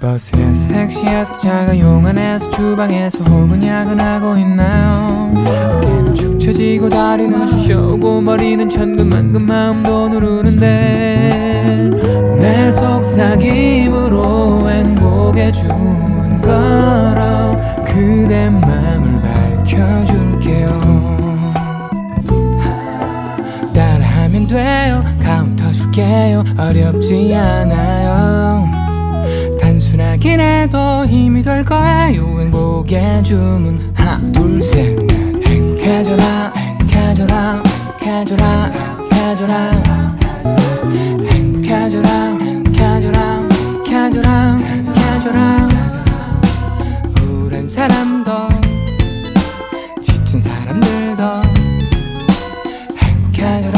버스에서 택시에서 자가용 안에서 주방에서 혹은 야근하고 있나요? 어깨는 축 처지고 다리는 쑤셔오고 머리는 천근만근 마음도 누르는데 내 속삭임으로 행복의 주문 걸어 그대 맘을 밝혀줄게요. 따라하면 돼요. 카운터 줄게요. 어렵지 않아요 조금만 해도 힘이 될 거예요? 행복의 주문. 하나 둘셋 행해져라 행해져라 행해져라 행해져라. 행해져라 행해져라 행해져라 행해져라. 우울한 사람도 지친 사람들도 행해져라.